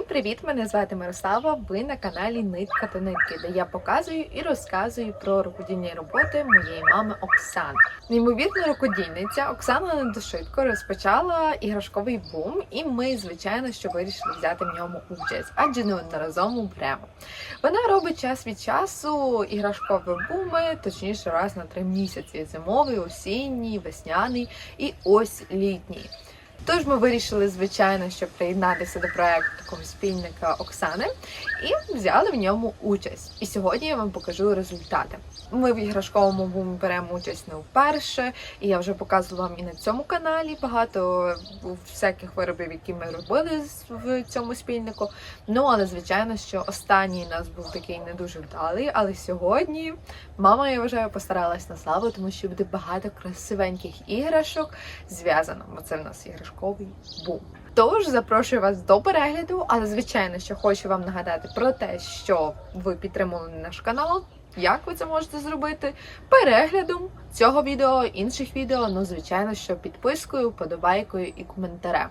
Всім привіт! Мене звати Мирослава. Ви на каналі Нитка та нитки, де я показую і розказую про рукодільні роботи моєї мами Оксани. Неймовірна рукодільниця Оксана недошитко розпочала іграшковий бум, і ми, звичайно, що вирішили взяти в ньому участь, адже неодноразово беремо. Вона робить час від часу іграшкові буми, точніше раз на три місяці: зимовий, осінній, весняний і ось літній. Тож ми вирішили, звичайно, щоб приєднатися до проекту спільника Оксани і взяли в ньому участь. І сьогодні я вам покажу результати. Ми в іграшковому бумі беремо участь не вперше, і я вже показувала вам і на цьому каналі багато всяких виробів, які ми робили в цьому спільнику. Ну але звичайно, що останній нас був такий не дуже вдалий. Але сьогодні мама я вважаю постаралась на славу, тому що буде багато красивеньких іграшок зв'язано. Бо це в нас іграшковий бум. Тож запрошую вас до перегляду, але звичайно, що хочу вам нагадати про те, що ви підтримали наш канал. Як ви це можете зробити? Переглядом цього відео, інших відео, ну звичайно, що підпискою, подобайкою і коментарем.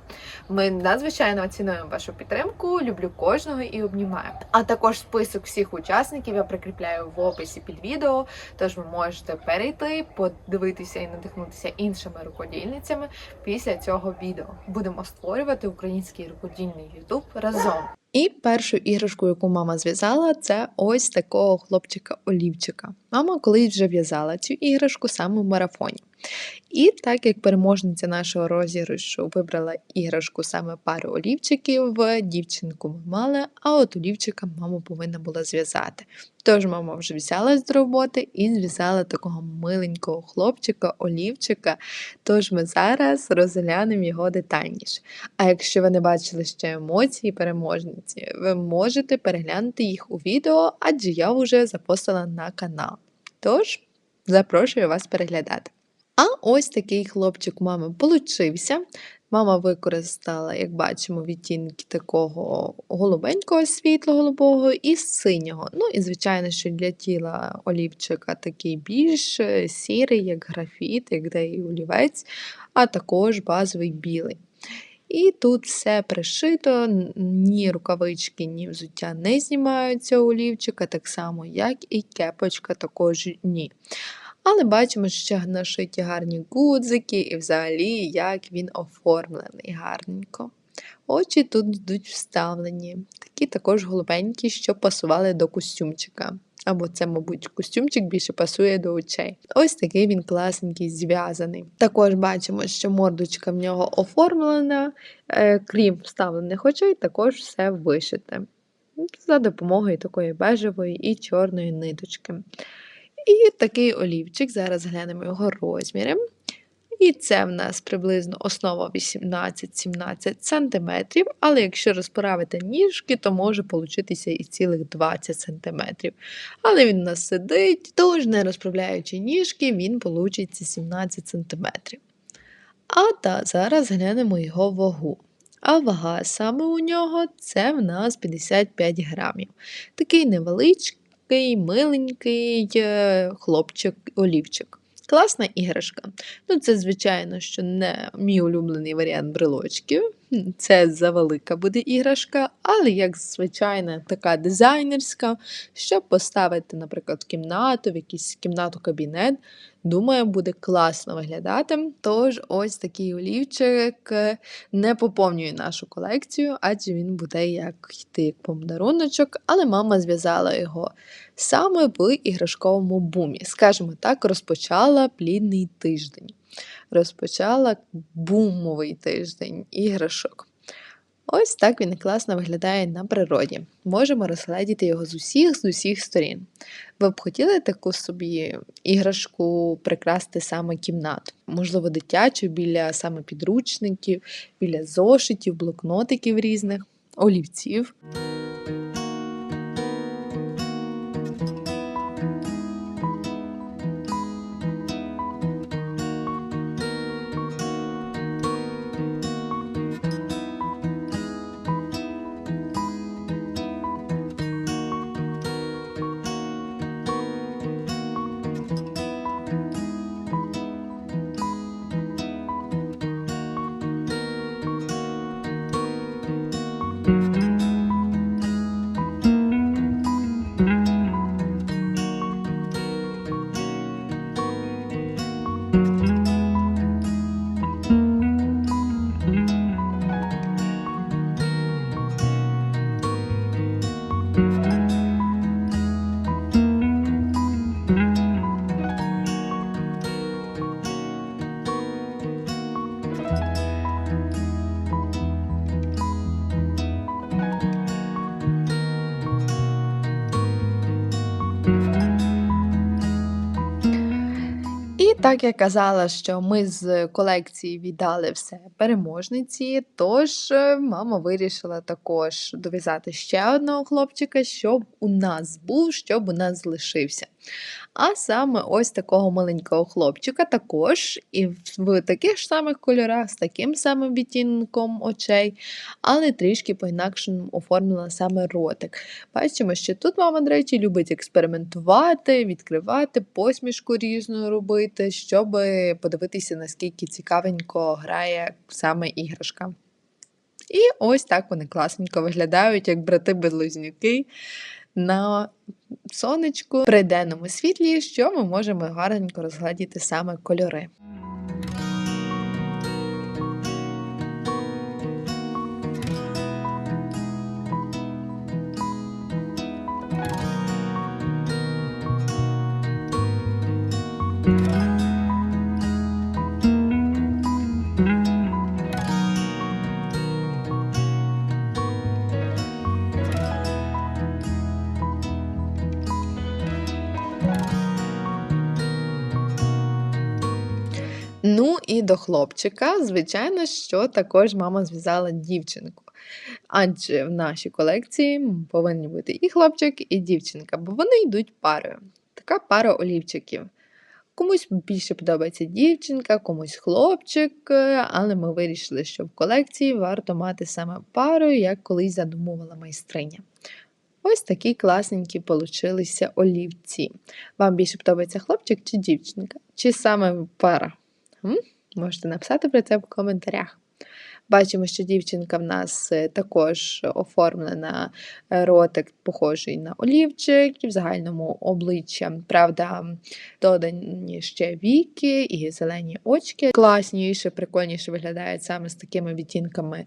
Ми надзвичайно цінуємо вашу підтримку, люблю кожного і обнімаю. А також список всіх учасників я прикріпляю в описі під відео. Тож ви можете перейти, подивитися і надихнутися іншими рукодільницями після цього відео. Будемо створювати український рукодільний ютуб разом. І першу іграшку, яку мама зв'язала, це ось такого хлопчика-олівчика. Мама колись вже в'язала цю іграшку саме в марафоні. І так як переможниця нашого розіграшу вибрала іграшку саме пару олівчиків, дівчинку ми мали, а от олівчика мама повинна була зв'язати. Тож мама вже взялась до роботи і зв'язала такого миленького хлопчика, олівчика. Тож ми зараз розглянемо його детальніше. А якщо ви не бачили ще емоції переможниці, ви можете переглянути їх у відео, адже я вже запостила на канал. Тож, запрошую вас переглядати. А ось такий хлопчик мами получився. Мама використала, як бачимо, відтінки такого голубенького світло-голубого і синього. Ну і, звичайно, що для тіла олівчика такий більш е, сірий, як графіт, як де олівець, а також базовий білий. І тут все пришито, ні рукавички, ні взуття не знімаються у олівчика, так само, як і кепочка також ні. Але бачимо, що нашиті гарні гудзики, і взагалі як він оформлений гарненько. Очі тут йдуть вставлені, такі також голубенькі, що пасували до костюмчика. Або це, мабуть, костюмчик більше пасує до очей. Ось такий він класненький, зв'язаний. Також бачимо, що мордочка в нього оформлена, е, крім вставлених очей, також все вишите. За допомогою такої бежевої і чорної ниточки. І такий олівчик, зараз глянемо його розміри. І це в нас приблизно основа 18-17 см, але якщо розправити ніжки, то може получитися і цілих 20 см. Але він у нас сидить, тож не розправляючи ніжки, він получиться 17 см. А та зараз глянемо його вагу. А вага саме у нього це в нас 55 грамів. Такий невеличкий такий миленький е, хлопчик-олівчик. Класна іграшка. Ну, це, звичайно, що не мій улюблений варіант брелочків. Це завелика буде іграшка, але як звичайна така дизайнерська, щоб поставити, наприклад, в кімнату, в якийсь кімнату-кабінет, думаю, буде класно виглядати. Тож, ось такий олівчик не поповнює нашу колекцію, адже він буде як йти як подаруночок, але мама зв'язала його саме в іграшковому бумі. Скажімо так, розпочала плідний тиждень розпочала бумовий тиждень іграшок. Ось так він класно виглядає на природі. Можемо розгледіти його з усіх з усіх сторін. Ви б хотіли таку собі іграшку прикрасти саме кімнату? Можливо, дитячу біля саме підручників, біля зошитів, блокнотиків різних, олівців. Так я казала, що ми з колекції віддали все переможниці, тож е, мама вирішила також дов'язати ще одного хлопчика, щоб у нас був, щоб у нас залишився. А саме ось такого маленького хлопчика також і в- таких ж самих кольорах, з таким самим відтінком очей, але трішки по-інакшому оформила саме ротик. Бачимо, що тут мама, до речі, любить експериментувати, відкривати, посмішку різну робити, щоб подивитися, наскільки цікавенько грає саме іграшка. І ось так вони класненько виглядають, як брати-близнюки на сонечку при денному світлі, що ми можемо гарненько розгледіти саме кольори. Ну і до хлопчика, звичайно, що також мама зв'язала дівчинку. Адже в нашій колекції повинні бути і хлопчик, і дівчинка, бо вони йдуть парою. Така пара олівчиків. Комусь більше подобається дівчинка, комусь хлопчик, але ми вирішили, що в колекції варто мати саме пару, як колись задумувала майстриня. Ось такі класненькі получилися олівці. Вам більше подобається хлопчик чи дівчинка? Чи саме пара? Можете написати про це в коментарях. Бачимо, що дівчинка в нас е, також оформлена е, ротик, похожий на олівчик, і в загальному обличчя. Правда, додані ще віки і зелені очки. Класніше, прикольніше виглядають саме з такими відтінками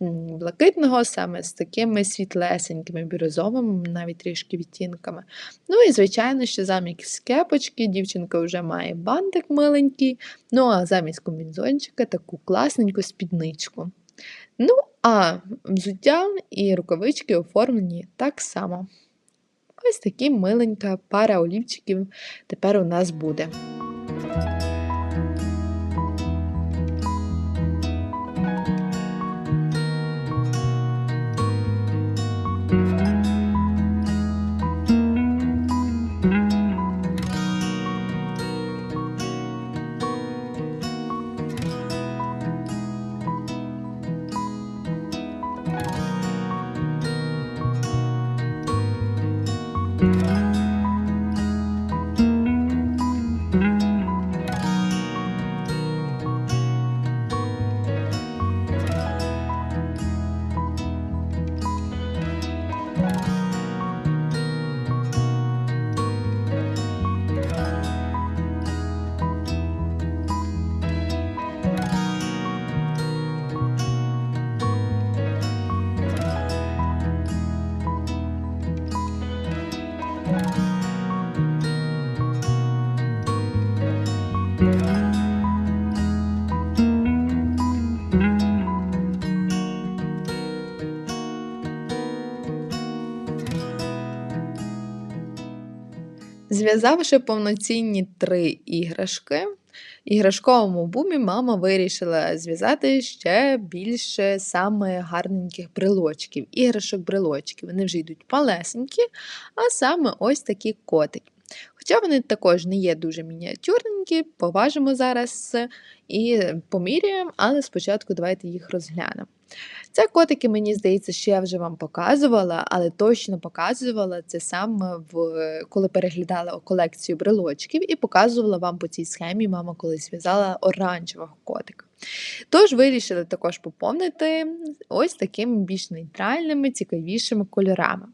блакитного, саме з такими світлесенькими, бірюзовими, навіть трішки відтінками. Ну і, звичайно, що замість кепочки дівчинка вже має бантик миленький, ну а замість комбінзончика таку класненьку спідничку. Ну, а взуття і рукавички оформлені так само. Ось такі миленька пара олівчиків тепер у нас буде. Bye. Зв'язавши повноцінні три іграшки, іграшковому бумі мама вирішила зв'язати ще більше саме гарненьких брелочків, іграшок-брелочків. Вони вже йдуть малесенькі, а саме ось такі котики. Хоча вони також не є дуже мініатюрненькі, поважимо зараз і поміряємо, але спочатку давайте їх розглянемо. Це котики, мені здається, що я вже вам показувала, але точно показувала це саме в коли переглядала колекцію брелочків і показувала вам по цій схемі, мама колись в'язала оранжевого котика. Тож вирішили також поповнити ось такими більш нейтральними, цікавішими кольорами.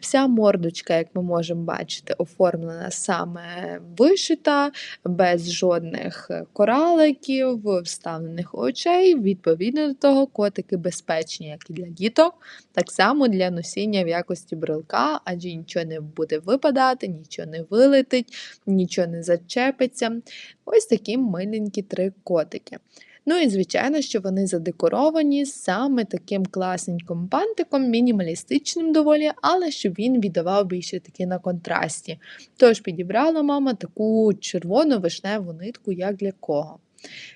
Вся мордочка, як ми можемо бачити, оформлена саме вишита, без жодних кораликів, вставлених очей. Відповідно до того, котики безпечні, як і для діток, так само для носіння в якості брелка, адже нічого не буде випадати, нічого не вилетить, нічого не зачепиться. Ось такі миленькі три котики. Ну і звичайно, що вони задекоровані саме таким класненьким бантиком, мінімалістичним доволі, але щоб він віддавав більше таки на контрасті. Тож підібрала мама таку червону вишневу нитку, як для кого.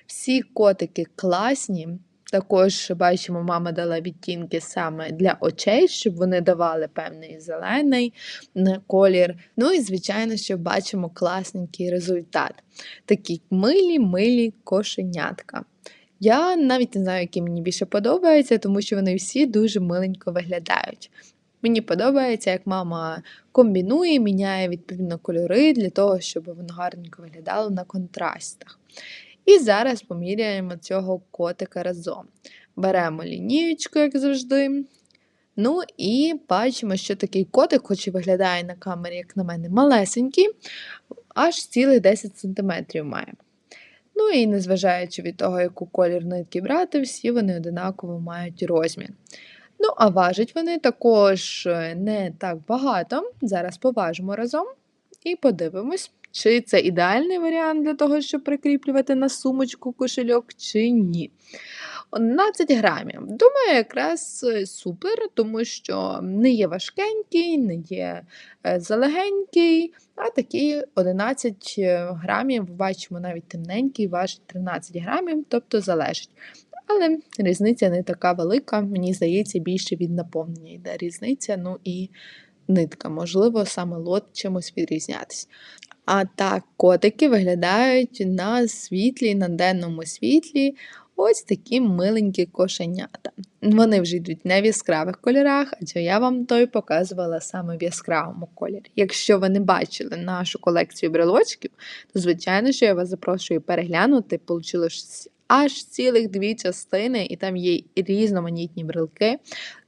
Всі котики класні. Також бачимо, мама дала відтінки саме для очей, щоб вони давали певний зелений колір. Ну і, звичайно, що бачимо класненький результат. Такі милі-милі кошенятка. Я навіть не знаю, які мені більше подобаються, тому що вони всі дуже миленько виглядають. Мені подобається, як мама комбінує, міняє відповідно кольори для того, щоб воно гарненько виглядало на контрастах. І зараз поміряємо цього котика разом. Беремо лінієчку, як завжди. Ну і бачимо, що такий котик, хоч і виглядає на камері, як на мене, малесенький, аж цілих 10 см має. Ну і незважаючи від того, яку колір нитки брати, всі вони одинаково мають розмір. Ну, а важать вони також е, не так багато. Зараз поважимо разом і подивимось, чи це ідеальний варіант для того, щоб прикріплювати на сумочку кошельок, чи ні. 11 грамів. Думаю, якраз е, супер, тому що не є важкенький, не є е, залегенький, а такий 11 грамів, бачимо, навіть темненький, важить 13 грамів, тобто залежить. Але різниця не така велика, мені здається, більше від наповнення йде різниця, ну і нитка, можливо, саме лот чимось відрізнятися. А так, котики виглядають на світлі, на денному світлі. Ось такі миленькі кошенята. Вони вже йдуть не в яскравих кольорах, адже я вам той показувала саме в яскравому кольорі. Якщо ви не бачили нашу колекцію брелочків, то звичайно, що я вас запрошую переглянути. Получилось аж цілих дві частини, і там є різноманітні брелки.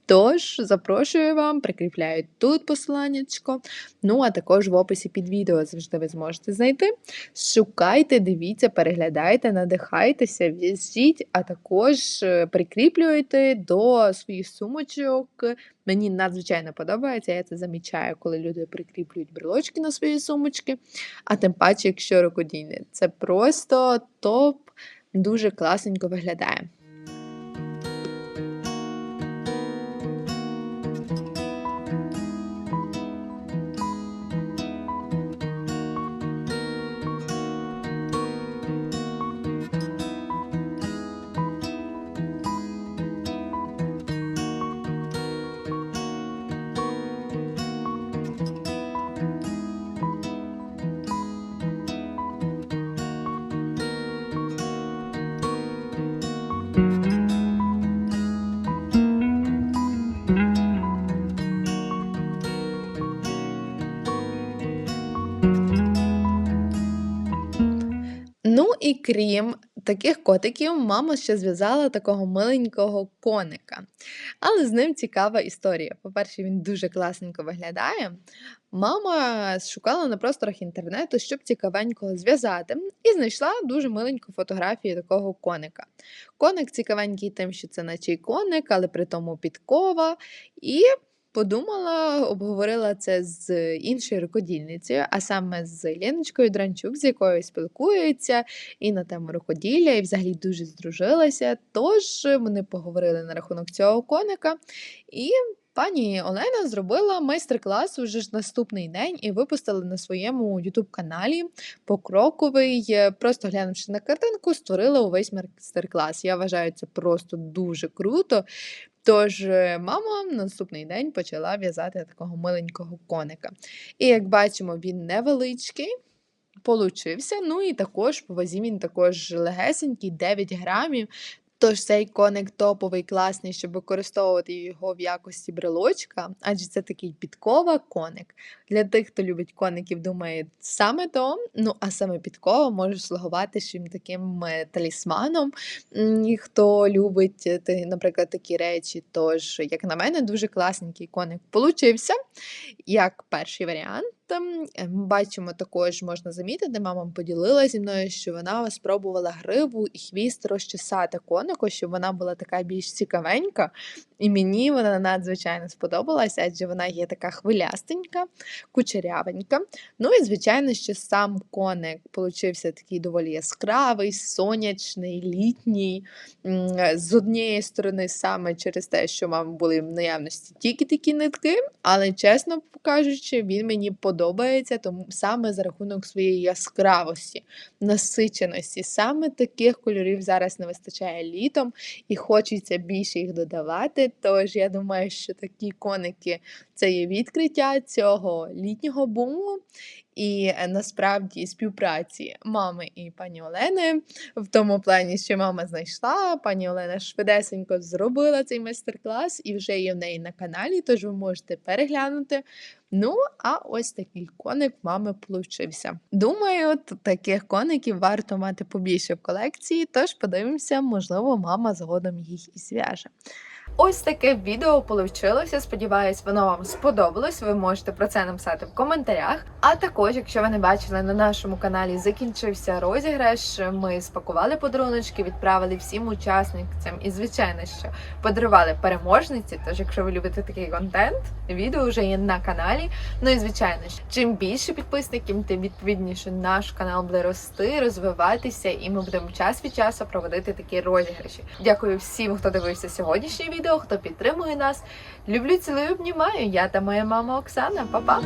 Тож, запрошую вам, прикріпляю тут посиланнячко. Ну, а також в описі під відео завжди ви зможете знайти. Шукайте, дивіться, переглядайте, надихайтеся, в'яжіть, а також е, прикріплюйте до своїх сумочок. Мені надзвичайно подобається, я це замічаю, коли люди прикріплюють брелочки на свої сумочки. А тим паче, якщо рукодійне, це просто топ, дуже класненько виглядає. Крім таких котиків, мама ще зв'язала такого миленького коника. Але з ним цікава історія. По-перше, він дуже класненько виглядає. Мама шукала на просторах інтернету, щоб цікавенького зв'язати, і знайшла дуже миленьку фотографію такого коника. Коник цікавенький тим, що це наче коник, але при тому підкова. І Подумала, обговорила це з іншою рукодільницею, а саме з Леночкою Дранчук, з якою спілкуються і на тему рукоділля, і взагалі дуже здружилася. Тож вони поговорили на рахунок цього коника. І пані Олена зробила майстер-клас уже ж наступний день і випустила на своєму ютуб-каналі покроковий. Просто глянувши на картинку, створила увесь майстер-клас. Я вважаю це просто дуже круто. Тож е, мама на наступний день почала в'язати такого миленького коника. І як бачимо, він невеличкий. Получився, ну і також по вазі він також легесенький, 9 грамів. Тож цей коник топовий, класний, щоб використовувати його в якості брелочка, адже це такий підкова коник. Для тих, хто любить коників, думає саме то. Ну, а саме підкова може слугувати чим таким е, талісманом. І хто любить, е, наприклад, такі речі. Тож, як на мене, дуже класненький коник получився, як перший варіант. Ем, Бачимо також, можна замітити, мама поділилася зі мною, що вона спробувала гриву і хвіст розчесати конику, щоб вона була така більш цікавенька. І мені вона надзвичайно сподобалася, адже вона є така хвилястенька, кучерявенька. Ну і звичайно, що сам коник получився такий доволі яскравий, сонячний, літній. З однієї сторони, саме через те, що мами були в наявності тільки такі нитки, але чесно кажучи, він мені подобається тому саме за рахунок своєї яскравості, насиченості. Саме таких кольорів зараз не вистачає літом, і хочеться більше їх додавати. Тож я думаю, що такі коники це є відкриття цього літнього буму. І е, насправді співпраці мами і пані Олени в тому плані, що мама знайшла, пані Олена швидесенько зробила цей майстер-клас і вже є в неї на каналі, тож ви можете переглянути. Ну, а ось такий коник мами получився. Думаю, таких коників варто мати побільше в колекції, тож подивимося, можливо, мама згодом їх і зв'яже. Ось таке відео получилося. Сподіваюсь, воно вам сподобалось. Ви можете про це написати в коментарях. А також, якщо ви не бачили на нашому каналі, закінчився розіграш. Ми спакували подаруночки, відправили всім учасницям і, звичайно, що подарували переможниці. Тож, якщо ви любите такий контент, відео вже є на каналі. Ну і звичайно чим більше підписників, тим відповідніше наш канал буде рости, розвиватися, і ми будемо час від часу проводити такі розіграші. Дякую всім, хто дивився сьогоднішнє відео, хто підтримує нас. Люблю, цілую, обнімаю. Я та моя мама Оксана. Па-па!